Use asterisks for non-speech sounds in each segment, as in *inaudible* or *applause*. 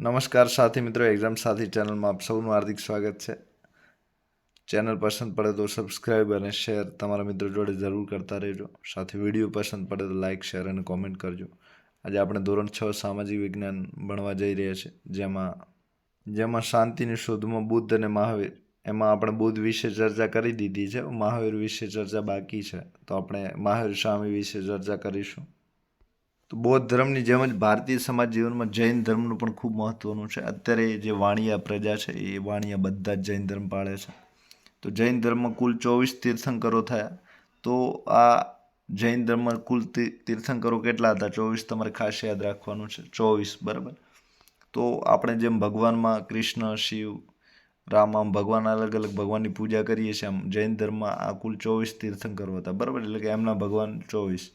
નમસ્કાર સાથી મિત્રો એક્ઝામ સાથી ચેનલમાં આપ સૌનું હાર્દિક સ્વાગત છે. ચેનલ પસંદ પડે તો સબસ્ક્રાઈબ અને શેર તમારા મિત્રો જોડે જરૂર કરતા રહેજો. સાથે વીડિયો પસંદ પડે તો લાઇક શેર અને કોમેન્ટ કરજો. આજે આપણે ધોરણ છ સામાજિક વિજ્ઞાન ભણવા જઈ રહ્યા છે. જેમાં જેમાં શાંતિની શોધમાં બુદ્ધ અને મહાવીર. એમાં આપણે બુદ્ધ વિશે ચર્ચા કરી દીધી છે. મહાવીર વિશે ચર્ચા બાકી છે. તો આપણે મહાવીર સ્વામી વિશે ચર્ચા કરીશું. તો બૌદ્ધ ધર્મની જેમ જ ભારતીય સમાજ જીવનમાં જૈન ધર્મનું પણ ખૂબ મહત્ત્વનું છે. અત્યારે જે વાણિયા પ્રજા છે, એ વાણિયા બધા જ જૈન ધર્મ પાળે છે. તો જૈન ધર્મમાં કુલ ચોવીસ તીર્થંકરો થયા. તો આ જૈન ધર્મમાં કુલ તીર્થંકરો કેટલા હતા? ચોવીસ તમારે ખાસ યાદ રાખવાનું છે. ચોવીસ, બરાબર? તો આપણે જેમ ભગવાનમાં કૃષ્ણ, શિવ, રામ, આમ ભગવાન અલગ અલગ ભગવાનની પૂજા કરીએ છીએ, આમ જૈન ધર્મમાં આ કુલ ચોવીસ તીર્થંકરો હતા. બરાબર? એટલે કે એમના ભગવાન ચોવીસ.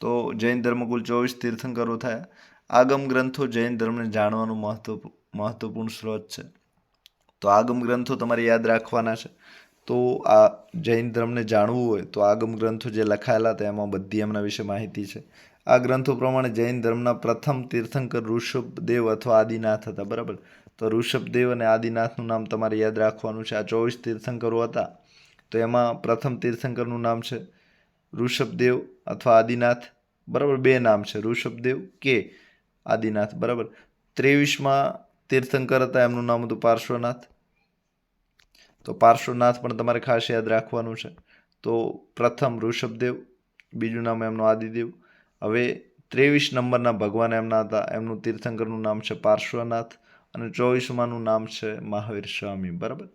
તો જૈન ધર્મકુલ ચોવીસ તીર્થંકરો થયા. આગમ ગ્રંથો જૈન ધર્મને જાણવાનું મહત્વ, મહત્વપૂર્ણ સ્ત્રોત છે. તો આગમ ગ્રંથો તમારે યાદ રાખવાના છે. તો આ જૈન ધર્મને જાણવું હોય તો આગમ ગ્રંથો જે લખાયેલા હતા એમાં બધી એમના વિશે માહિતી છે. આ ગ્રંથો પ્રમાણે જૈન ધર્મના પ્રથમ તીર્થંકર ઋષભદેવ અથવા આદિનાથ હતા, બરાબર? તો ઋષભદેવ અને આદિનાથનું નામ તમારે યાદ રાખવાનું છે. આ ચોવીસ તીર્થંકરો હતા. તો એમાં પ્રથમ તીર્થંકરનું નામ છે ઋષભદેવ અથવા આદિનાથ, બરાબર બે નામ છે, ઋષભદેવ કે આદિનાથ, બરાબર. ત્રેવીસમાં તીર્થંકર હતા, એમનું નામ હતું પાર્શ્વનાથ. તો પાર્શ્વનાથ પણ તમારે ખાસ યાદ રાખવાનું છે. તો પ્રથમ ઋષભદેવ, બીજું નામ એમનું આદિદેવ. હવે ત્રેવીસ નંબરના ભગવાન એમના હતા, એમનું તીર્થંકરનું નામ છે પાર્શ્વનાથ અને ચોવીસમાનું નામ છે મહાવીર સ્વામી, બરાબર.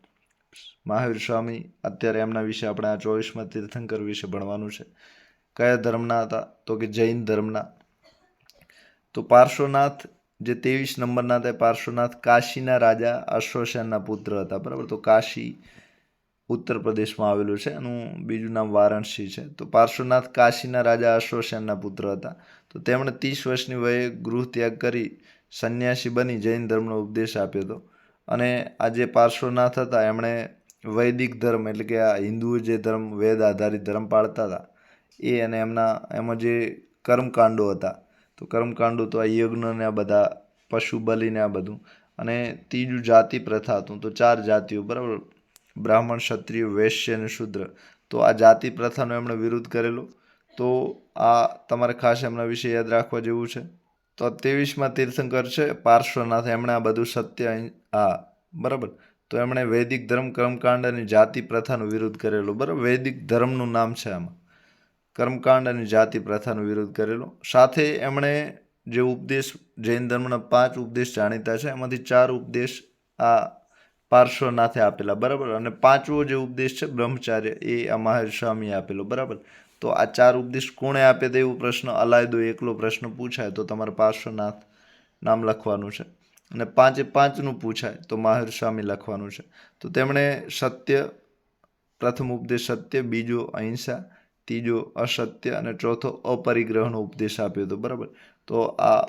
મહાવીર સ્વામી, અત્યારે એમના વિશે આપણે આ ચોવીસમાં તીર્થંકર વિશે ભણવાનું છે. કયા ધર્મના હતા? તો કે જૈન ધર્મના. તો પાર્શ્વનાથ, જે ત્રેવીસ નંબરના હતા પાર્શ્વનાથ કાશીના રાજા અશ્વસેનના પુત્ર હતા, બરાબર? તો કાશી ઉત્તર પ્રદેશમાં આવેલું છે એનું બીજું નામ વારાણસી છે. તો પાર્શ્વનાથ કાશીના રાજા અશ્વસેનના પુત્ર હતા. તો તેમણે ત્રીસ વર્ષની વયે ગૃહ ત્યાગ કરી, સંન્યાસી બની, જૈન ધર્મનો ઉપદેશ આપ્યો હતો. અને આ જે પાર્શ્વનાથ હતા, એમણે વૈદિક ધર્મ, એટલે કે આ હિન્દુઓ જે ધર્મ, વેદ આધારિત ધર્મ પાળતા હતા, એ અને એમના, એમાં જે કર્મકાંડો હતા. તો કર્મકાંડો તો આ યજ્ઞને આ બધા, પશુ બલિને આ બધું. અને ત્રીજું જાતિ પ્રથા હતું, તો ચાર જાતિઓ, બરાબર? બ્રાહ્મણ, ક્ષત્રિય, વૈશ્ય અને શૂદ્ર. તો આ જાતિ પ્રથાનો એમણે વિરોધ કરેલો. તો આ તમારે ખાસ એમના વિશે યાદ રાખવા જેવું છે? તો ત્રેવીસમાં તીર્થંકર છે, પાર્શ્વનાથ, એમણે આ બધું સત્ય હા બરાબર? તો એમણે વૈદિક ધર્મ કર્મકાંડ અને જાતિ પ્રથાનો વિરોધ કરેલો, બરાબર? વૈદિક ધર્મનું નામ છે આમાં. કર્મકાંડ અને જાતિ પ્રથાનો વિરોધ કરેલો. સાથે એમણે જે ઉપદેશ, જૈન ધર્મના પાંચ ઉપદેશ જાણીતા છે, એમાંથી ચાર ઉપદેશ આ પાર્શ્વનાથે આપેલા, બરાબર? અને પાંચવો જે ઉપદેશ છે, બ્રહ્મચાર્ય, એ આ મહાવીર સ્વામીએ આપેલો, બરાબર? તો આ ચાર ઉપદેશ કોણે આપે તે એવો પ્રશ્ન અલાયદો એકલો પ્રશ્ન પૂછાય તો તમારે પાર્શ્વનાથ નામ લખવાનું છે. અને પાંચે પાંચનું પૂછાય તો માહિર સ્વામી લખવાનું છે. તો તેમણે સત્ય, પ્રથમ ઉપદેશ સત્ય, બીજો અહિંસા, ત્રીજો અસત્ય અને ચોથો અપરિગ્રહનો ઉપદેશ આપ્યો હતો. બરાબર? તો આ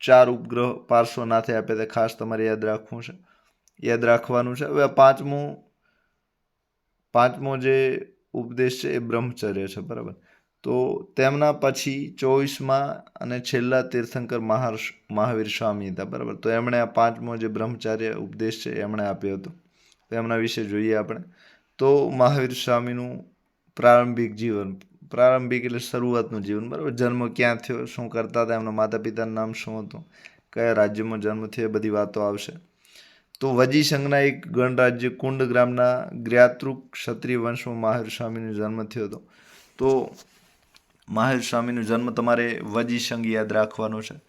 ચાર ઉપગ્રહ પાર્શ્વનાથે આપ્યા તે ખાસ તમારે યાદ રાખવું છે. યાદ રાખવાનું છે. હવે પાંચમું, પાંચમો જે ઉપદેશ છે એ બ્રહ્મચર્ય છે, બરાબર? તો તેમના પછી ચોવીસમાં અને છેલ્લા તીર્થંકર મહાર મહાવીર સ્વામી હતા, બરાબર? તો એમણે આ પાંચમો જે બ્રહ્મચાર્ય ઉપદેશ છે એમણે આપ્યો હતો. તો એમના વિશે જોઈએ આપણે. તો મહાવીર સ્વામીનું પ્રારંભિક જીવન, પ્રારંભિક એટલે શરૂઆતનું જીવન, બરાબર? જન્મ ક્યાં થયો, શું કરતા હતા, એમના માતા પિતાનું નામ શું હતું, કયા રાજ્યમાં જન્મ થયો, એ બધી વાતો આવશે. તો વજી સંઘના એક ગણરાજ્ય કુંડ ગ્રામના જ્ઞાતૃક ક્ષત્રિય વંશમાં મહાવીર સ્વામીનો જન્મ થયો હતો. તો મહાવીર સ્વામીનો જન્મ તમારે વજી સંઘ યાદ રાખવાનો છે.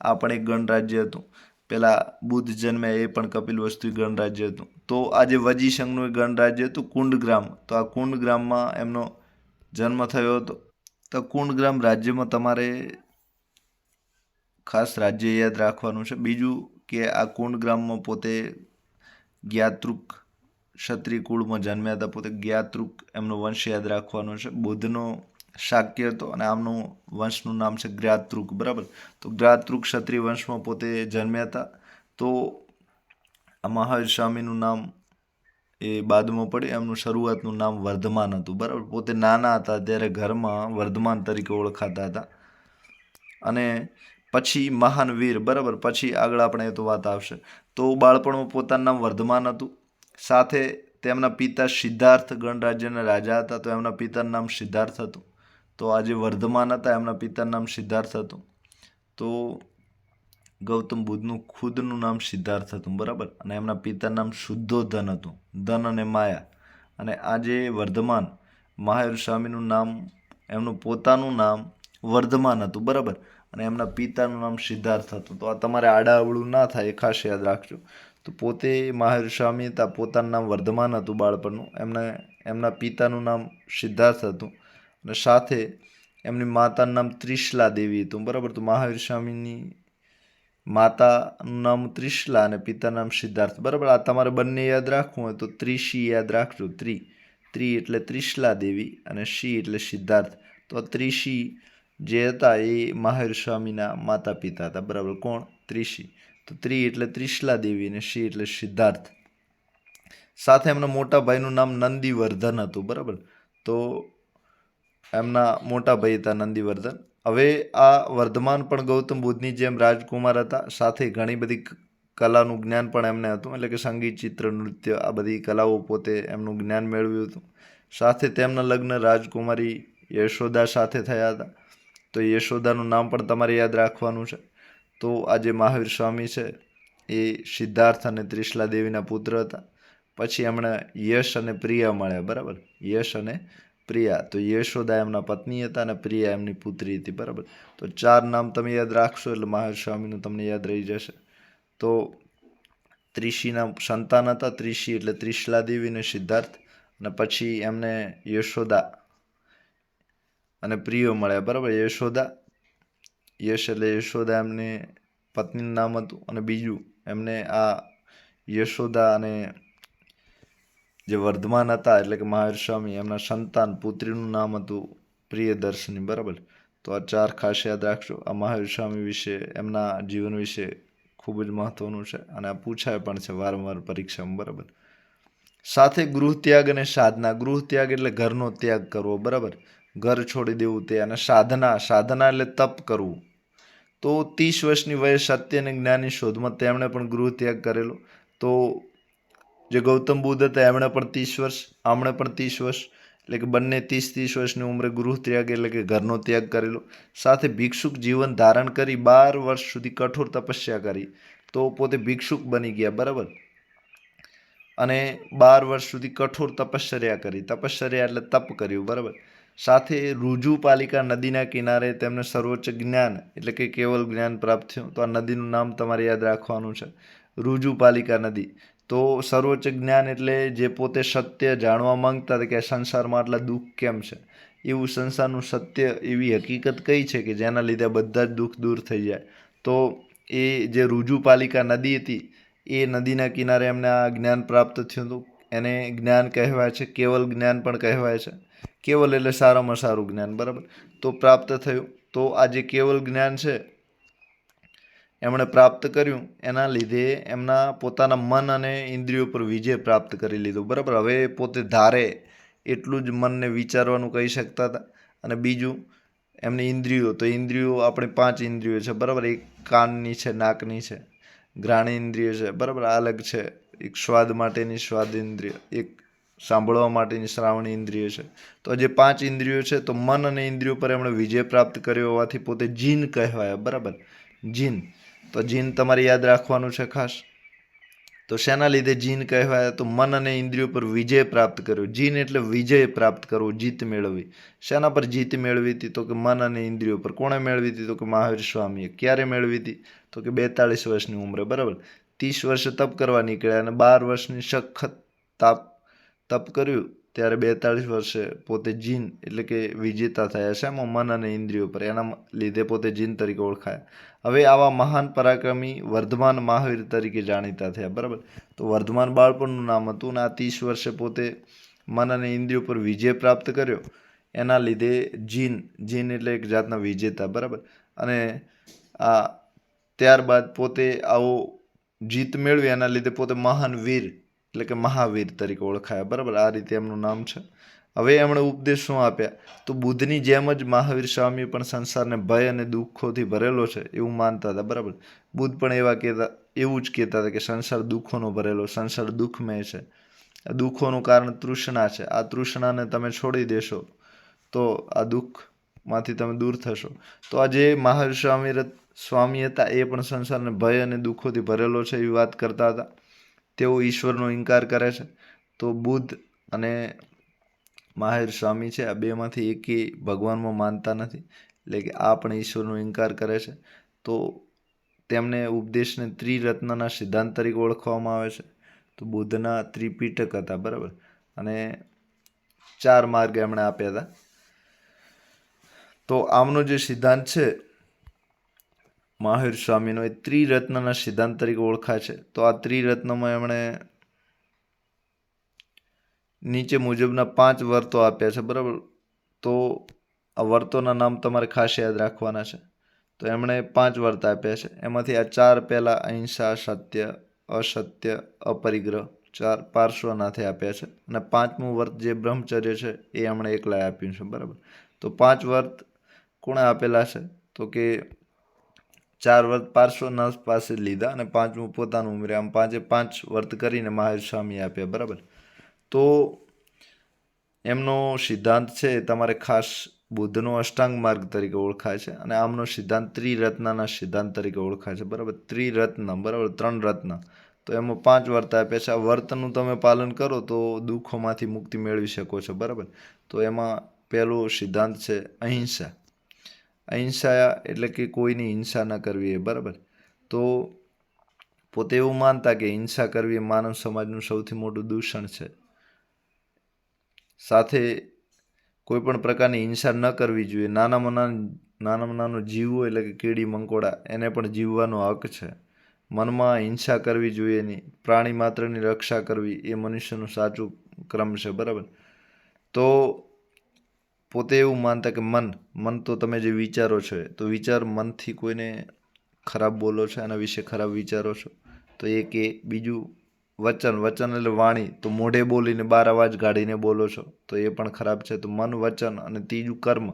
આ પણ એક ગણરાજ્ય હતું. પહેલાં બુદ્ધ જન્મે એ પણ કપિલ વસ્તુ ગણરાજ્ય હતું. તો આ જે વજી સંઘનું એક ગણરાજ્ય હતું કુંડ ગ્રામ. તો આ કુંડ ગ્રામમાં એમનો જન્મ થયો હતો. તો કુંડ ગ્રામ રાજ્યમાં તમારે ખાસ રાજ્ય યાદ રાખવાનું છે. બીજું કે આ કુંડ ગ્રામમાં પોતે જ્ઞાતૃક ક્ષત્રિય કુળમાં જન્મ્યા હતા, પોતે જ્ઞાતૃક એમનો વંશ યાદ રાખવાનો છે. બુદ્ધનો શાક્ય હતો અને આમનું વંશનું નામ છે જ્ઞાતૃક, બરાબર? તો જ્ઞાતૃક ક્ષત્રિય વંશમાં પોતે જન્મ્યા હતા. તો આ મહાવીર સ્વામીનું નામ એ બાદમાં પડે, એમનું શરૂઆતનું નામ વર્ધમાન હતું, બરાબર? પોતે નાના હતા, ત્યારે ઘરમાં વર્ધમાન તરીકે ઓળખાતા હતા. અને પછી મહાન વીર, બરાબર? પછી આગળ આપણે તો વાત આવશે. તો બાળપણમાં પોતાનું નામ વર્ધમાન હતું. સાથે તેમના પિતા સિદ્ધાર્થ ગણરાજ્યના રાજા હતા, તો એમના પિતાનું નામ સિદ્ધાર્થ હતું. તો આજે વર્ધમાન હતા, એમના પિતાનું નામ સિદ્ધાર્થ હતું. તો ગૌતમ બુદ્ધનું ખુદનું નામ સિદ્ધાર્થ હતું, બરાબર? અને એમના પિતાનું નામ શુદ્ધોધન હતું, ધન અને માયા. અને આજે વર્ધમાન, મહાવીર સ્વામીનું નામ, એમનું પોતાનું નામ વર્ધમાન હતું, બરાબર? અને એમના પિતાનું નામ સિદ્ધાર્થ હતું. તો આ તમારે આડાઅવળું ના થાય એ ખાસ યાદ રાખજો. તો પોતે મહાવીર સ્વામી હતા, પોતાનું નામ વર્ધમાન હતું બાળપણનું. એમને, એમના પિતાનું નામ સિદ્ધાર્થ હતું. અને સાથે એમની માતાનું નામ ત્રિશલા દેવી હતું. બરાબર? તો મહાવીર સ્વામીની માતાનું નામ ત્રિશલા અને પિતાનું નામ સિદ્ધાર્થ. બરાબર? આ તમારે બંને યાદ રાખવું હોય તો ત્રિશી યાદ રાખજો. ત્રિ. ત્રિ એટલે ત્રિશલા દેવી અને શી એટલે સિદ્ધાર્થ. તો ત્રિશી જે હતા એ મહાવીર સ્વામીના માતા પિતા હતા. બરાબર? કોણ? ત્રિશી. તો ત્રિ એટલે ત્રિશલા દેવી અને શ્રી એટલે સિદ્ધાર્થ. સાથે એમના મોટા ભાઈનું નામ નંદીવર્ધન હતું. બરાબર? તો એમના મોટા ભાઈ હતા નંદીવર્ધન. હવે આ વર્ધમાન પણ ગૌતમ બુદ્ધની જેમ રાજકુમાર હતા. સાથે ઘણી બધી કલાનું જ્ઞાન પણ એમને હતું. એટલે કે સંગીત, ચિત્ર, નૃત્ય, આ બધી કલાઓ પોતે એમનું જ્ઞાન મેળવ્યું હતું. સાથે તેમના લગ્ન રાજકુમારી યશોદા સાથે થયા હતા. તો યશોદાનું નામ પણ તમારે યાદ રાખવાનું છે. તો આ જે મહાવીર સ્વામી છે, એ સિદ્ધાર્થ અને ત્રિશલા દેવીના પુત્ર હતા. પછી એમણે યશ અને પ્રિયા મળ્યા, બરાબર? યશ અને પ્રિયા. તો યશોદા એમના પત્ની હતા અને પ્રિયા એમની પુત્રી હતી, બરાબર? તો ચાર નામ તમે યાદ રાખશો એટલે મહાવીર સ્વામીનું તમને યાદ રહી જશે. તો ત્રિશીના સંતાન હતા, ત્રિશી એટલે ત્રિશલા દેવી અને સિદ્ધાર્થ. અને પછી એમને યશોદા અને પ્રિયો મળ્યા, બરાબર? યશોદા. યશ એટલે યશોદા એમને પત્નીનું નામ હતું અને બીજું એમને આ યશોદા અને જે વર્ધમાન હતા, એટલે કે મહાવીર સ્વામી એમના સંતાન પુત્રીનું નામ હતું પ્રિયદર્શની, બરાબર? તો આ ચાર ખાસ યાદ રાખજો. આ મહાવીર સ્વામી વિશે, એમના જીવન વિશે ખૂબ જ મહત્વનું છે અને આ પૂછાય પણ છે વારંવાર પરીક્ષામાં, બરાબર? સાથે ગૃહ ત્યાગ અને સાધના. ગૃહ ત્યાગ એટલે ઘરનો ત્યાગ કરવો, બરાબર? ઘર છોડી દેવું તે અને સાધના સાધના એટલે તપ કરવું. તો ત્રીસ વર્ષની વયે સત્ય અને જ્ઞાનની શોધમાં તેમણે પણ ગૃહ ત્યાગ કરેલો. તો જે ગૌતમ બુદ્ધ હતા, એમણે પણ ત્રીસ વર્ષ, આમણે પણ ત્રીસ વર્ષ, એટલે કે બંને ત્રીસ ત્રીસ વર્ષની ઉંમરે ગૃહ ત્યાગ એટલે કે ઘરનો ત્યાગ કરેલો. સાથે ભિક્ષુક જીવન ધારણ કરી બાર વર્ષ સુધી કઠોર તપસ્યા કરી. તો પોતે ભિક્ષુક બની ગયા, બરાબર? અને બાર વર્ષ સુધી કઠોર તપશ્ચર્યા કરી. તપશ્ચર્યા એટલે તપ કર્યું, બરાબર? સાથે રુજુપાલિકા નદીના કિનારે તેમને સર્વોચ્ચ જ્ઞાન એટલે કે કેવલ જ્ઞાન પ્રાપ્ત થયું. તો આ નદીનું નામ તમારે યાદ રાખવાનું છે. રુજુપાલિકા નદી. તો સર્વોચ્ચ જ્ઞાન એટલે જે પોતે સત્ય જાણવા માંગતા હતા કે સંસારમાં આટલા દુઃખ કેમ છે? એવું સંસારનું સત્ય એવી હકીકત કઈ છે કે જેના લીધે બધા જ દુઃખ દૂર થઈ જાય? તો એ જે રુજુપાલિકા નદી હતી, એ નદીના કિનારે એમને આ જ્ઞાન પ્રાપ્ત થયું હતું. એને જ્ઞાન કહેવાય છે, કેવલ જ્ઞાન પણ કહેવાય છે. કેવલ એટલે સારામાં સારું જ્ઞાન, બરાબર? તો પ્રાપ્ત થયું. તો આ જે કેવલ જ્ઞાન છે, એમણે પ્રાપ્ત કર્યું. એના લીધે એમના પોતાના મન અને ઇન્દ્રિયો પર વિજય પ્રાપ્ત કરી લીધો, બરાબર? હવે પોતે ધારે એટલું જ મનને વિચારવાનું કહી શકતા હતા. અને બીજું, એમની ઇન્દ્રિયો, તો ઇન્દ્રિયો આપણે પાંચ ઇન્દ્રિયો છે, બરાબર? એક કાનની છે, નાકની છે, ઘ્રાણી ઇન્દ્રિય છે, બરાબર? અલગ છે. એક સ્વાદ માટેની સ્વાદ ઇન્દ્રિય, એક સાંભળવા માટેની શ્રાવણ ઇન્દ્રિય છે. તો જે પાંચ ઇન્દ્રિયો છે, તો મન અને ઇન્દ્રિયો પર એમણે વિજય પ્રાપ્ત કર્યો હોવાથી પોતે જીન કહેવાય, બરાબર? જીન. તો જીન તમારે યાદ રાખવાનું છે ખાસ. તો શેના લીધે જીન કહેવાય? તો મન અને ઇન્દ્રિયો પર વિજય પ્રાપ્ત કર્યો. જીન એટલે વિજય પ્રાપ્ત કરવો, જીત મેળવી શેના પર જીત મેળવી હતી? તો કે મન અને ઇન્દ્રિયો પર. કોણે મેળવી હતી? તો કે મહાવીર સ્વામીએ. ક્યારે મેળવી હતી? તો કે બેતાળીસ વર્ષની ઉંમરે, બરાબર? ત્રીસ વર્ષે તપ કરવા નીકળ્યા અને બાર વર્ષની સખત તાપ, તપ કર્યું. ત્યારે બેતાળીસ વર્ષે પોતે જીન એટલે કે વિજેતા થયા છે એમાં મન અને ઇન્દ્રિયો પર. એના લીધે પોતે જીન તરીકે ઓળખાયા. હવે આવા મહાન પરાક્રમી વર્ધમાન મહાવીર તરીકે જાણીતા થયા, બરાબર? તો વર્ધમાન બાળપણનું નામ હતું અને આ ત્રીસ વર્ષે પોતે મન અને ઇન્દ્રિયો પર વિજય પ્રાપ્ત કર્યો. એના લીધે જીન જીન એટલે એક જાતના વિજેતા, બરાબર? અને આ ત્યારબાદ પોતે આવો જીત મેળવી એના લીધે પોતે મહાન વીર, એટલે કે મહાવીર તરીકે ઓળખાયા. બરાબર? આ રીતે એમનું નામ છે. હવે એમણે ઉપદેશ શું આપ્યા. તો બુદ્ધની જેમ જ મહાવીર સ્વામી પણ સંસારને ભય અને દુઃખોથી ભરેલો છે એવું માનતા હતા. બરાબર? બુદ્ધ પણ એવા કહેતા, એવું જ કહેતા હતા કે સંસાર દુઃખોનો ભરેલો, સંસાર દુઃખમય છે. આ દુઃખોનું કારણ તૃષ્ણા છે. આ તૃષ્ણાને તમે છોડી દેશો, તો આ દુઃખમાંથી તમે દૂર થશો. તો આ જે મહાવીર સ્વામી સ્વામી હતા એ પણ સંસારને ભય અને દુઃખોથી ભરેલો છે એવી વાત કરતા હતા. તેઓ ઈશ્વરનો ઇનકાર કરે છે. તો બુદ્ધ અને માહિર સ્વામી છે, આ બેમાંથી એકેય ભગવાનમાં માનતા નથી. એટલે કે આ પણ ઈશ્વરનો ઇનકાર કરે છે. તો તેમને ઉપદેશને ત્રિરત્નના સિદ્ધાંત તરીકે ઓળખવામાં આવે છે. તો બુદ્ધના ત્રિપીટક હતા, બરાબર. અને ચાર માર્ગ એમણે આપ્યા હતા. તો આમનો જે સિદ્ધાંત છે મહાવીર સ્વામીનો એ ત્રિરત્નના સિદ્ધાંત તરીકે ઓળખાય છે. તો આ ત્રિરત્નમાં એમણે નીચે મુજબના પાંચ વર્તો આપ્યા છે, બરાબર? તો આ વર્તોના નામ તમારે ખાસ યાદ રાખવાના છે. તો એમણે પાંચ વર્ત આપ્યા છે. એમાંથી આ ચાર પહેલાં અહિંસા સત્ય અસત્ય, અપરિગ્રહ ચાર પાર્શ્વનાથે આપ્યા છે. અને પાંચમું વર્ત જે બ્રહ્મચર્ય છે એ એમણે એકલાએ આપ્યું છે, બરાબર? તો પાંચ વર્ત કોણે આપેલા છે? તો કે ચાર વર્ત પાર્શ્વનાથ પાસે લીધા અને પાંચમું પોતાનું ઉમેર્યા આમ પાંચે પાંચ વર્ત કરીને મહાવીર સ્વામી આપ્યા, બરાબર? તો એમનો સિદ્ધાંત છે તમારે ખાસ બુદ્ધનો અષ્ટાંગ માર્ગ તરીકે ઓળખાય છે અને આમનો સિદ્ધાંત ત્રિરત્નના સિદ્ધાંત તરીકે ઓળખાય છે, બરાબર? ત્રિરત્ન, બરાબર? ત્રણ રત્ન. તો એમાં પાંચ વર્ત આપ્યા છે. આ વર્તનું તમે પાલન કરો તો દુઃખોમાંથી મુક્તિ મેળવી શકો છો, બરાબર? તો એમાં પહેલો સિદ્ધાંત છે અહિંસા. અહિંસા એટલે કે કોઈની હિંસા ન કરવી એ બરાબર. તો પોતે એવું માનતા કે હિંસા કરવી એ માનવ સમાજનું સૌથી મોટું દૂષણ છે. સાથે કોઈ પણ પ્રકારની હિંસા ન કરવી જોઈએ. નાનામાં નાના, નાનામાં નાનો જીવવું એટલે કે કીડી, મંકોડા, એને પણ જીવવાનો હક છે. મનમાં હિંસા કરવી જોઈએ નહીં પ્રાણી માત્રની રક્ષા કરવી એ મનુષ્યનું સાચું ક્રમ છે બરાબર. તો પોતે એવું માનતા કે મન મન તો તમે જે વિચારો છો, તો વિચાર મનથી કોઈને ખરાબ બોલો છો, એના વિશે ખરાબ વિચારો છો? તો એ કે બીજું વચન વચન એટલે વાણી, તો મોઢે બોલીને બાર અવાજ કાઢીને બોલો છો, તો એ પણ ખરાબ છે. તો મન, વચન અને ત્રીજું કર્મ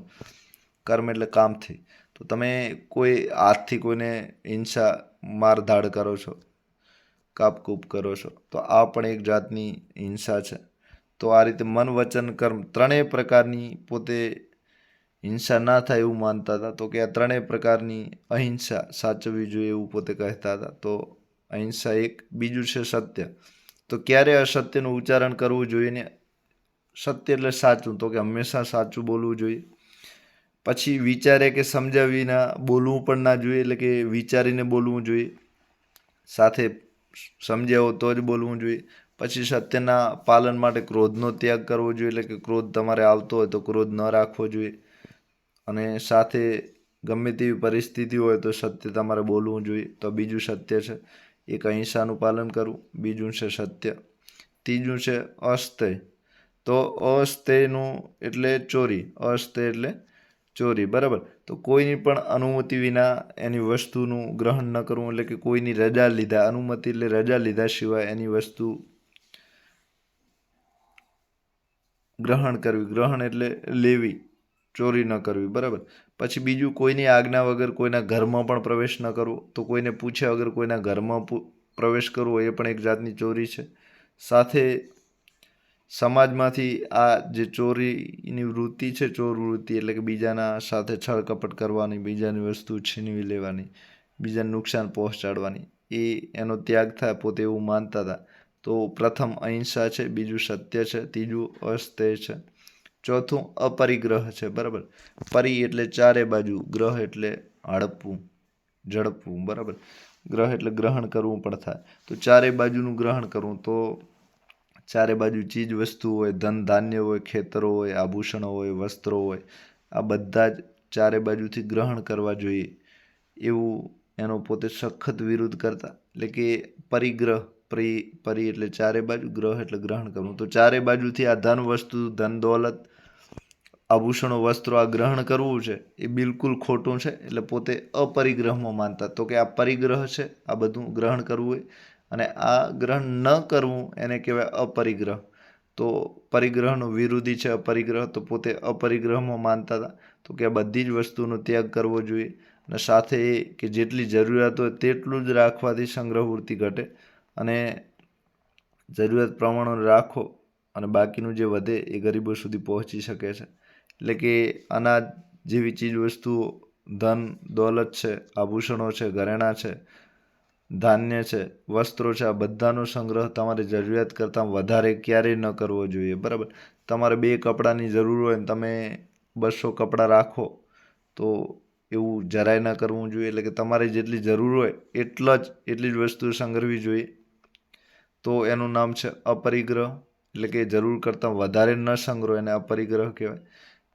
કર્મ એટલે કામથી. તો તમે કોઈ હાથથી કોઈને હિંસા મારધાડ કરો છો, કાપકૂપ કરો છો, તો આ પણ એક જાતની હિંસા છે. તો આ રીતે મન, વચન, કર્મ ત્રણેય પ્રકારની પોતે હિંસા ના થાય એવું માનતા હતા. તો કે આ ત્રણેય પ્રકારની અહિંસા સાચવવી જોઈએ એવું પોતે કહેતા હતા. તો અહિંસા એક, બીજું છે સત્ય. તો ક્યારે અસત્યનું ઉચ્ચારણ કરવું જોઈએ ને? સત્ય એટલે સાચું. તો કે હંમેશા સાચું બોલવું જોઈએ. પછી વિચારે કે સમજાવીના બોલવું પણ ના જોઈએ, એટલે કે વિચારીને બોલવું જોઈએ. સાથે સમજાવો તો જ બોલવું જોઈએ. પછી સત્યના પાલન માટે ક્રોધનો ત્યાગ કરવો જોઈએ, એટલે કે ક્રોધ તમારે આવતો હોય તો ક્રોધ ન રાખવો જોઈએ. અને સાથે ગમે તેવી પરિસ્થિતિ હોય તો સત્ય તમારે બોલવું જોઈએ. તો બીજું સત્ય છે, એક અહિંસાનું પાલન કરવું. બીજું છે સત્ય. ત્રીજું છે અસ્તય તો અસ્તયનું એટલે ચોરી. અસ્તય એટલે ચોરી. બરાબર? તો કોઈની પણ અનુમતિ વિના એની વસ્તુનું ગ્રહણ ન કરવું, એટલે કે કોઈની રજા લીધા, અનુમતિ એટલે રજા લીધા સિવાય એની વસ્તુ ગ્રહણ કરવી, ગ્રહણ એટલે લેવી, ચોરી ન કરવી, બરાબર? પછી બીજું કોઈની આજ્ઞા વગર કોઈના ઘરમાં પણ પ્રવેશ ન કરવો, તો કોઈને પૂછ્યા વગર કોઈના ઘરમાં પ્રવેશ કરવો એ પણ એક જાતની ચોરી છે. સાથે સમાજમાંથી આ જે ચોરીની વૃત્તિ છે, ચોર વૃત્તિ એટલે કે બીજાના સાથે છળકપટ કરવાની, બીજાની વસ્તુ છીનવી લેવાની, બીજાને નુકસાન પહોંચાડવાની, એ એનો ત્યાગ થાય પોતે એવું માનતા હતા. તો પ્રથમ અહિંસા છે, બીજું સત્ય છે, ત્રીજું અસ્તેય છે, ચોથું અપરિગ્રહ છે, બરાબર? પરી એટલે ચારે બાજુ, ગ્રહ એટલે હડપવું, ઝડપવું, બરાબર? ગ્રહ એટલે ગ્રહણ કરવું પણ થાય. તો ચારે બાજુનું ગ્રહણ કરવું તો ચારે બાજુ ચીજ વસ્તુ હોય, ધન, ધાન્ય હોય, ખેતરો હોય, આભૂષણો હોય, વસ્ત્રો હોય, આ બધા જ ચારે બાજુથી ગ્રહણ કરવા જોઈએ. એવું એનો પોતે સખત વિરોધ કરતા. એટલે કે પરિગ્રહ પરી પરી એટલે ચારે બાજુ ગ્રહ એટલે ગ્રહણ કરવું. તો ચારે બાજુથી આ ધન વસ્તુ, ધન દોલત, આભૂષણો, વસ્ત્રો આ ગ્રહણ કરવું છે, એ બિલકુલ ખોટું છે, એટલે પોતે અપરિગ્રહમાં માનતા. તો કે આ પરિગ્રહ છે, આ બધું ગ્રહણ કરવું અને આ ગ્રહણ ન કરવું એને કહેવાય અપરિગ્રહ. તો પરિગ્રહનો વિરોધી છે અપરિગ્રહ, તો પોતે અપરિગ્રહમાં માનતા હતા. તો કે આ બધી જ વસ્તુનો ત્યાગ કરવો જોઈએ. અને સાથે એ કે જેટલી જરૂરિયાત હોય તેટલું જ રાખવાથી સંગ્રહ વૃત્તિ ઘટે. અને જરૂરિયાત પ્રમાણે રાખો અને બાકીનું જે વધે એ ગરીબો સુધી પહોંચી શકે છે. એટલે કે અનાજ જેવી ચીજ વસ્તુઓ, ધન, દોલત છે, આભૂષણો છે, ઘરેણાં છે, ધાન્ય છે, વસ્ત્રો છે, આ બધાનો સંગ્રહ તમારે જરૂરિયાત કરતાં વધારે ક્યારેય ન કરવો જોઈએ, બરાબર? તમારે બે કપડાંની જરૂર હોય ને તમે બસો કપડાં રાખો તો એવું જરાય ન કરવું જોઈએ. એટલે કે તમારે જેટલી જરૂર હોય એટલા જ, એટલી જ વસ્તુ સંગ્રહવી જોઈએ. તો એનું નામ છે અપરિગ્રહ. એટલે કે જરૂર કરતાં વધારે ન સંગ્રહ, એને અપરિગ્રહ કહેવાય.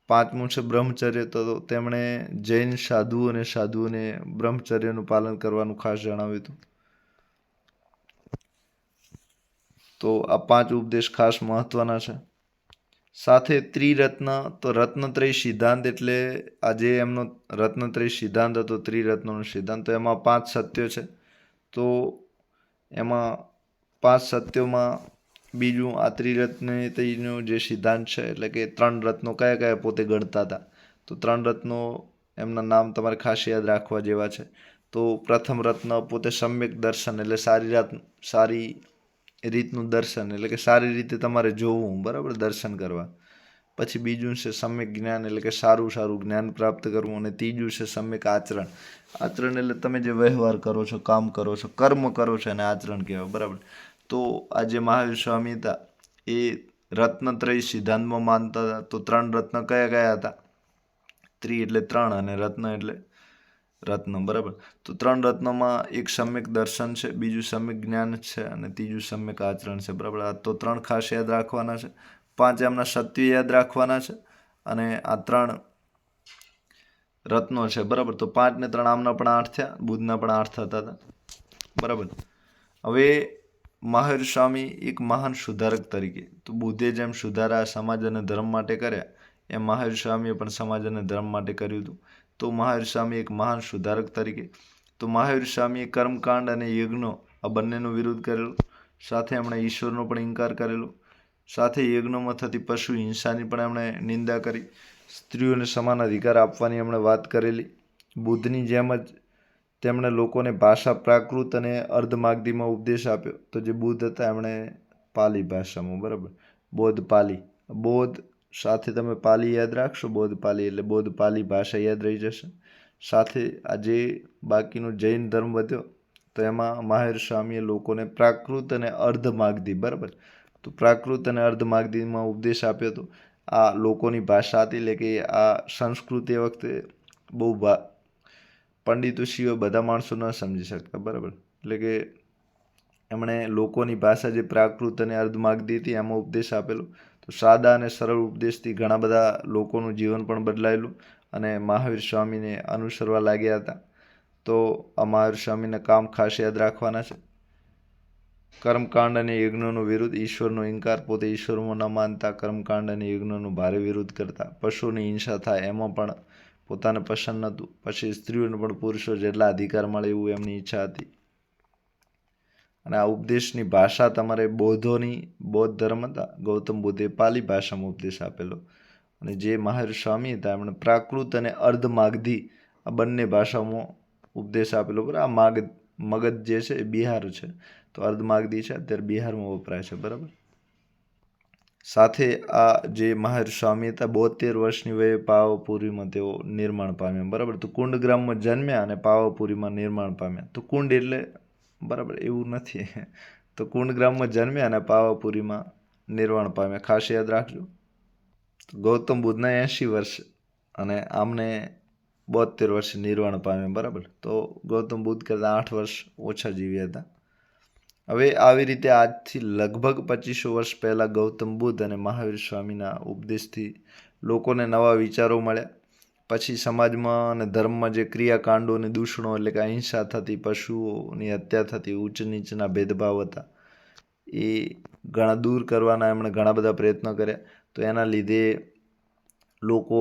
પાંચમું છે બ્રહ્મચર્ય. તો તેમણે જૈન સાધુ અને સાધુઓને બ્રહ્મચર્યનું પાલન કરવાનું ખાસ જણાવ્યું હતું. તો આ પાંચ ઉપદેશ ખાસ મહત્વના છે. સાથે ત્રિરત્ન, તો રત્નત્રય સિદ્ધાંત એટલે આજે એમનો રત્નત્રય સિદ્ધાંત હતો, ત્રિરત્નનો સિદ્ધાંત. તો એમાં પાંચ સત્યો છે. તો એમાં પાંચ સત્યોમાં બીજું આ ત્રિરત્નનો જે સિદ્ધાંત છે, એટલે કે ત્રણ રત્નો કયા કયા પોતે ગણતા હતા? તો ત્રણ રત્નો એમના નામ તમારે ખાસ યાદ રાખવા જેવા છે. તો પ્રથમ રત્ન પોતે સમ્યક દર્શન, એટલે સારી રાત, સારી રીતનું દર્શન, એટલે કે સારી રીતે તમારે જોવું, બરાબર? દર્શન કરવા. પછી બીજું છે સમ્યક જ્ઞાન, એટલે કે સારું સારું જ્ઞાન પ્રાપ્ત કરવું, અને ત્રીજું છે સમ્યક આચરણ. આચરણ એટલે તમે જે વ્યવહાર કરો છો, કામ કરો છો, કર્મ કરો છો એને આચરણ કહેવાય, બરાબર? તો આ જે મહાવીર સ્વામી હતા. એ રત્નત્રય સિદ્ધાંતમાં માનતા હતા. તો ત્રણ રત્ન કયા કયા હતા? ત્રિ એટલે ત્રણ અને રત્ન એટલે રત્ન, બરાબર? તો ત્રણ રત્નમાં એક સમ્યક દર્શન છે, બીજું સમ્યક જ્ઞાન છે અને ત્રીજું સમ્યક આચરણ છે, બરાબર? આ તો ત્રણ ખાસ યાદ રાખવાના છે. પાંચ એમના સત્ય યાદ રાખવાના છે અને આ ત્રણ રત્નો છે, બરાબર? તો પાંચ ને ત્રણ આમના પણ આઠ થયા, બુધના પણ આઠ થતા હતા. બરાબર? હવે મહાવીર સ્વામી એક મહાન સુધારક તરીકે. તો બુદ્ધે જેમ સુધારા સમાજ અને ધર્મ માટે કર્યા, એમ મહાવીર સ્વામીએ પણ સમાજ અને ધર્મ માટે કર્યું હતું. તો મહાવીર સ્વામી એક મહાન સુધારક તરીકે. તો મહાવીર સ્વામીએ કર્મકાંડ અને યજ્ઞો આ બંનેનો વિરોધ કરેલો. સાથે એમણે ઈશ્વરનો પણ ઇનકાર કરેલો. સાથે યજ્ઞોમાં થતી પશુ હિંસાની પણ એમણે નિંદા કરી. સ્ત્રીઓને સમાન અધિકાર આપવાની એમણે વાત કરેલી. બુદ્ધની જેમ જ તેમણે લોકોને ભાષા, પ્રાકૃત અને અર્ધમાગધીમાં ઉપદેશ આપ્યો. તો જે બુદ્ધ હતા, એમણે પાલી ભાષામાં, બરાબર? બોધ પાલી. બોધ સાથે તમે પાલી યાદ રાખશો? બોધ પાલી એટલે બોધ પાલી ભાષા યાદ રહી જશે. સાથે આજે બાકીનો જૈન ધર્મ વધ્યો, તો એમાં માહેર સ્વામીએ લોકોને પ્રાકૃત અને અર્ધમાગધી, બરાબર? તો પ્રાકૃત અને અર્ધમાગધીમાં ઉપદેશ આપ્યો હતો. આ લોકોની ભાષા હતી, એટલે કે આ સંસ્કૃત વખતે બહુ પંડિતો સિવાય બધા માણસો ન સમજી શકતા, બરાબર? એટલે કે એમણે લોકોની ભાષા જે પ્રાકૃત અને અર્ધમાગધી હતી, એમાં ઉપદેશ આપેલો. તો સાદા અને સરળ ઉપદેશથી ઘણા બધા લોકોનું જીવન પણ બદલાયેલું અને મહાવીર સ્વામીને અનુસરવા લાગ્યા હતા. તો આ મહાવીર સ્વામીને કામ ખાસ યાદ રાખવાના છે. કર્મકાંડ અને યજ્ઞનો વિરુદ્ધ ઈશ્વરનો ઇનકાર પોતે ઈશ્વરમાં ન માનતા, કર્મકાંડ અને યજ્ઞનો ભારે વિરોધ કરતા. પશુની હિંસા થાય, એમાં પણ પોતાને પસંદ નહોતું. પછી સ્ત્રીઓને પણ પુરુષો જેટલા અધિકાર મળે એવું એમની ઈચ્છા હતી. અને આ ઉપદેશની ભાષા તમારે બૌદ્ધોની બૌદ્ધ ધર્મ હતા. ગૌતમ બુદ્ધે પાલી ભાષામાં ઉપદેશ આપેલો. અને જે મહાવીર સ્વામી હતા, એમણે પ્રાકૃત અને અર્ધ માગધી આ બંને ભાષામાં ઉપદેશ આપેલો. બરાબર? આ માગ, મગધ જે છે એ બિહાર છે. તો અર્ધ માગધી છે, અત્યારે બિહારમાં વપરાય છે. બરાબર? સાથે આ જે મહાવીર સ્વામી હતા, બોતેર વર્ષની વયે પાવાપુરીમાં તેઓ નિર્માણ પામ્યા, બરાબર? તો કુંડ ગ્રામમાં જન્મ્યા અને પાવાપુરીમાં નિર્માણ પામ્યા. તો કુંડ એટલે બરાબર એવું નથી. *laughs* તો કુંડ ગ્રામમાં જન્મ્યા અને પાવાપુરીમાં નિર્વાણ પામ્યા. ખાસ યાદ રાખજો. ગૌતમ બુદ્ધના એંશી વર્ષ અને આમને બોતેર વર્ષે નિર્વાણ પામ્યા, બરાબર? તો ગૌતમ બુદ્ધ કરતાં આઠ વર્ષ ઓછા જીવ્યા હતા. હવે આવી રીતે આજથી લગભગ પચીસો વર્ષ પહેલાં ગૌતમ બુદ્ધ અને મહાવીર સ્વામીના ઉપદેશથી લોકોને નવા વિચારો મળ્યા. પછી સમાજમાં અને ધર્મમાં જે ક્રિયાકાંડો અને દૂષણો એટલે કે અહિંસા થતી, પશુઓની હત્યા થતી ઉચ્ચ નીચના ભેદભાવ હતા, એ ઘણા દૂર કરવાના એમણે ઘણા બધા પ્રયત્નો કર્યા. તો એના લીધે લોકો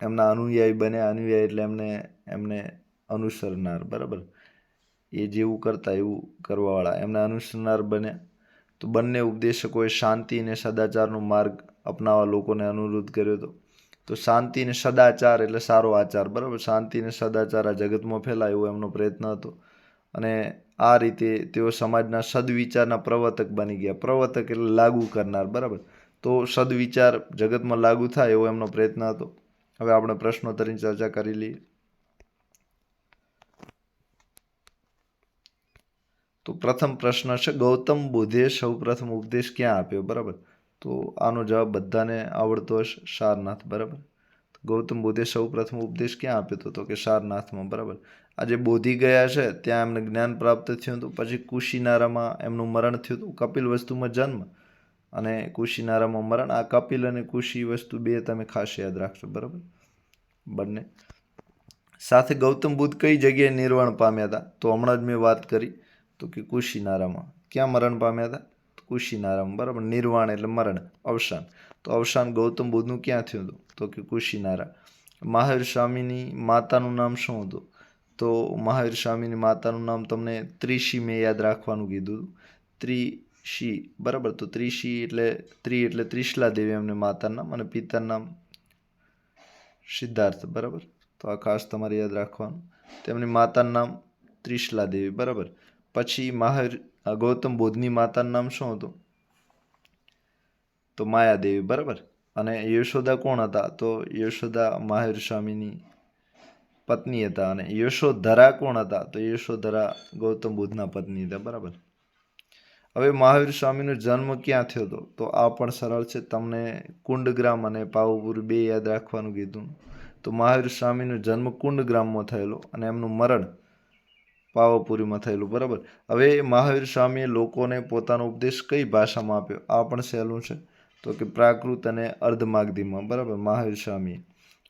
એમના અનુયાયી બન્યા. અનુયાયી એટલે એમને એમને અનુસરનાર, બરાબર? એ જેવું કરતા, એવું કરવાવાળા, એમને અનુસરનાર બન્યા તો બંને ઉપદેશકોએ શાંતિ અને સદાચારનો માર્ગ અપનાવવા લોકોને અનુરોધ કર્યો હતો. તો શાંતિ અને સદાચાર એટલે સારો આચાર, બરાબર? શાંતિ અને સદાચાર આ જગતમાં ફેલાય એવો એમનો પ્રયત્ન હતો. અને આ રીતે તેઓ સમાજના સદવિચારના પ્રવર્તક બની ગયા. પ્રવર્તક એટલે લાગુ કરનાર, બરાબર? તો સદવિચાર જગતમાં લાગુ થાય એવો એમનો પ્રયત્ન હતો. હવે આપણે પ્રશ્નોત્તરીની ચર્ચા કરી લઈએ. તો પ્રથમ પ્રશ્ન છે, ગૌતમ બુદ્ધે સૌપ્રથમ ઉપદેશ ક્યાં આપ્યો? બરાબર. તો આનો જવાબ બધાને આવડતો હશે, સારનાથ, બરાબર. ગૌતમ બુદ્ધે સૌપ્રથમ ઉપદેશ ક્યાં આપ્યો હતો તો કે સારનાથમાં, બરાબર. આ જે બોધી ગયા છે, ત્યાં એમને જ્ઞાન પ્રાપ્ત થયું હતું પછી કુશીનારામાં એમનું મરણ થયું હતું કપિલ વસ્તુમાં જન્મ. અને કુશીનારામાં મરણ, આ કપિલ અને કુશી વસ્તુ બે તમે ખાસ યાદ રાખશો બરાબર. બંને. સાથે ગૌતમ બુદ્ધ કઈ જગ્યાએ નિર્વાણ પામ્યા હતા? તો હમણાં જ મેં વાત કરી. તો કે કુશીનારામાં. ક્યાં મરણ પામ્યા હતા? કુશીનારામાં. બરાબર, નિર્વાણ એટલે મરણ, અવસાન. તો અવસાન ગૌતમ બુદ્ધનું ક્યાં થયું હતું? તો કે કુશીનારા. મહાવીર સ્વામીની માતાનું નામ શું હતું? તો મહાવીર સ્વામીની માતાનું નામ તમને ત્રિશી મેં યાદ રાખવાનું કીધું ત્રિશી, બરાબર, તો ત્રિશી એટલે, ત્રિ એટલે ત્રિશલા દેવી એમને માતાનું નામ અને પિતાનું નામ સિદ્ધાર્થ, બરાબર? તો આ ખાસ તમારે યાદ રાખવાનું. તેમની માતાનું નામ ત્રિશલા દેવી, બરાબર? પછી મહા ગૌતમ બુદ્ધની માતાનું નામ શું હતું? તો માયાદેવી, બરાબર? અને યશોદા કોણ હતા? તો યશોદા મહાવીર સ્વામીની પત્ની હતા અને યશોધરા કોણ હતા? તો યશોધરા ગૌતમ બુદ્ધના પત્ની હતા, બરાબર? હવે મહાવીર સ્વામીનો જન્મ ક્યાં થયો હતો? તો આ પણ સરળ છે, તમને કુંડગ્રામ અને પાવપુર બે યાદ રાખવાનું કીધું. તો મહાવીર સ્વામીનો જન્મ કુંડગ્રામમાં થયેલો અને એમનું મરણ પાવાપુરીમાં થયેલું, બરાબર? હવે મહાવીર સ્વામીએ લોકોને પોતાનો ઉપદેશ કઈ ભાષામાં આપ્યો? આ પણ સહેલું છે. તો કે પ્રાકૃત અને અર્ધમાગધીમાં, બરાબર? મહાવીર સ્વામીએ.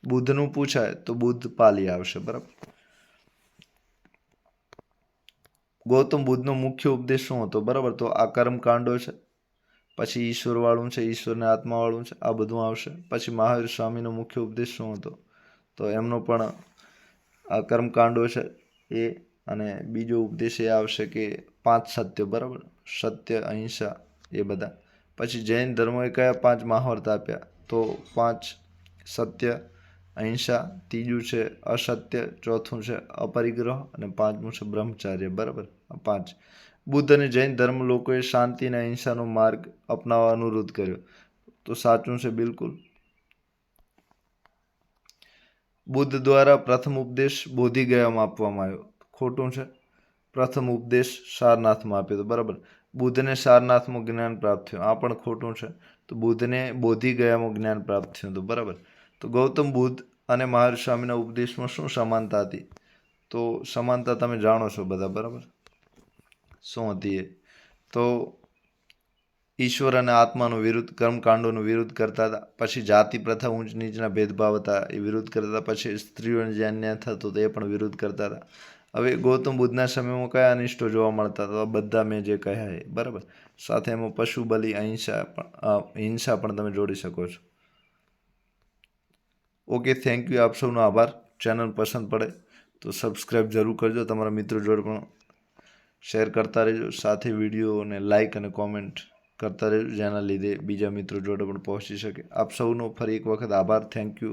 બુદ્ધનું પૂછાય તો બુદ્ધ પાલી આવશે, બરાબર? ગૌતમ બુદ્ધનો મુખ્ય ઉપદેશ શું હતો, બરાબર? તો આ કર્મકાંડો છે, પછી ઈશ્વરવાળું છે, ઈશ્વરને આત્માવાળું છે, આ બધું આવશે. પછી મહાવીર સ્વામીનો મુખ્ય ઉપદેશ શું હતો? તો એમનો પણ આ કર્મકાંડો છે, એ અને બીજો ઉપદેશ એ આવશે કે પાંચ સત્ય, બરાબર? સત્ય, અહિંસા એ બધા. પછી જૈન ધર્મોએ કયા પાંચ મહાવર્ત આપ્યા? તો પાંચ સત્ય, અહિંસા, ત્રીજું છે અસત્ય, ચોથું છે અપરિગ્રહ અને પાંચમું છે બ્રહ્મચાર્ય, બરાબર? પાંચ. બુદ્ધ અને જૈન ધર્મ લોકોએ શાંતિ અને અહિંસાનો માર્ગ અપનાવવા અનુરોધ કર્યો. તો સાચું છે બિલકુલ. બુદ્ધ દ્વારા પ્રથમ ઉપદેશ બોધિગયામાં આપવામાં આવ્યો. ખોટું છે? પ્રથમ ઉપદેશ સારનાથમાં આપ્યો હતો, બરાબર? બુદ્ધને સારનાથમાં જ્ઞાન પ્રાપ્ત થયું. આ પણ ખોટું છે. તો બુદ્ધને બોધી ગયામાં જ્ઞાન પ્રાપ્ત થયું હતું, બરાબર? તો ગૌતમ બુદ્ધ અને મહાવીર સ્વામીના ઉપદેશમાં શું સમાનતા હતી? તો સમાનતા તમે જાણો છો બધા, બરાબર? શું હતી એ? તો ઈશ્વર અને આત્માનો વિરુદ્ધ, કર્મકાંડોનો વિરુદ્ધ કરતા હતા, પછી જાતિ પ્રથા ઊંચ નીચના ભેદભાવ હતા, એ વિરુદ્ધ કરતા હતા, પછી સ્ત્રીઓને જે અન્યાય થતો હતો, એ પણ વિરુદ્ધ કરતા હતા. હવે ગૌતમ બુદ્ધના સમયમાં કયા અનિષ્ટો જોવા મળતા હતા? બધા મેં જે કહ્યા એ, બરાબર? સાથે એમાં પશુ બલિ, અહિંસા પણ હિંસા પણ તમે જોડી શકો છો. ઓકે થેન્ક યુ આપ સૌનો આભાર. ચેનલ પસંદ પડે તો સબસ્ક્રાઈબ જરૂર કરજો. તમારા મિત્રો જોડે પણ શેર કરતા રહેજો. સાથે વિડીયોને લાઇક અને કોમેન્ટ કરતા રહેજો, જેના લીધે બીજા મિત્રો જોડે પણ પહોંચી શકે. આપ સૌનો ફરી એક વખત આભાર. Thank you